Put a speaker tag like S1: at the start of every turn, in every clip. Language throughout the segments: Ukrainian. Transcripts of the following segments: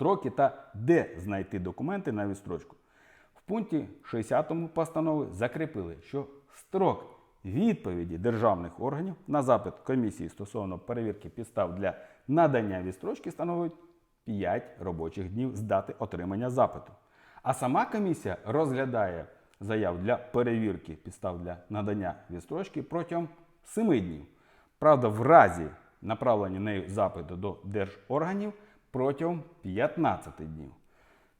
S1: строки та де знайти документи на відстрочку. В пункті 60 постанови закріпили, що строк відповіді державних органів на запит комісії стосовно перевірки підстав для надання відстрочки становить 5 робочих днів з дати отримання запиту. А сама комісія розглядає заяв для перевірки підстав для надання відстрочки протягом 7 днів. Правда, в разі направлення нею запиту до держорганів протягом 15 днів.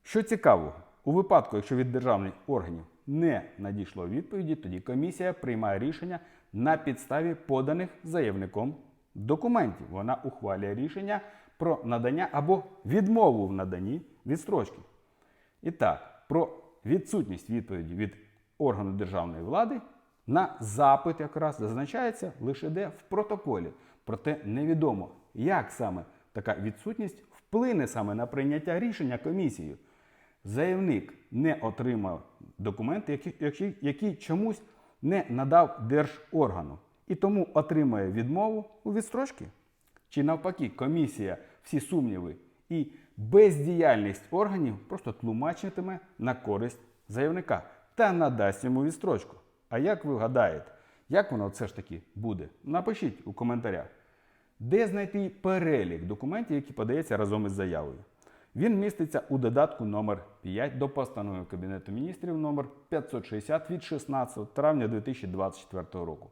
S1: Що цікаво, у випадку, якщо від державних органів не надійшло відповіді, тоді комісія приймає рішення на підставі поданих заявником документів. Вона ухвалює рішення про надання або відмову в наданні відстрочки. І так, про відсутність відповіді від органу державної влади на запит якраз зазначається лише де в протоколі. Проте невідомо, як саме така відсутність вплине саме на прийняття рішення комісією. Заявник не отримав документи, які, які, чомусь не надав держоргану, і тому отримує відмову у відстрочці. Чи навпаки, комісія всі сумніви і бездіяльність органів просто тлумачитиме на користь заявника та надасть йому відстрочку. А як ви гадаєте, як воно все ж таки буде? Напишіть у коментарях. Де знайти перелік документів, які подається разом із заявою? Він міститься у додатку номер 5 до постанови Кабінету міністрів номер 560 від 16 травня 2024 року.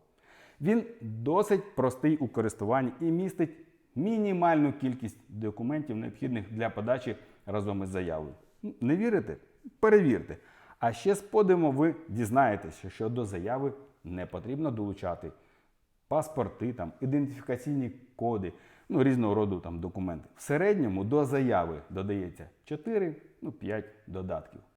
S1: Він досить простий у користуванні і містить мінімальну кількість документів, необхідних для подачі разом із заявою. Не вірите? Перевірте. А ще з подивом ви дізнаєтеся, що до заяви не потрібно долучати паспорти, там, ідентифікаційні коди, ну, різного роду там, документи. В середньому до заяви додається 4, ну, додатків.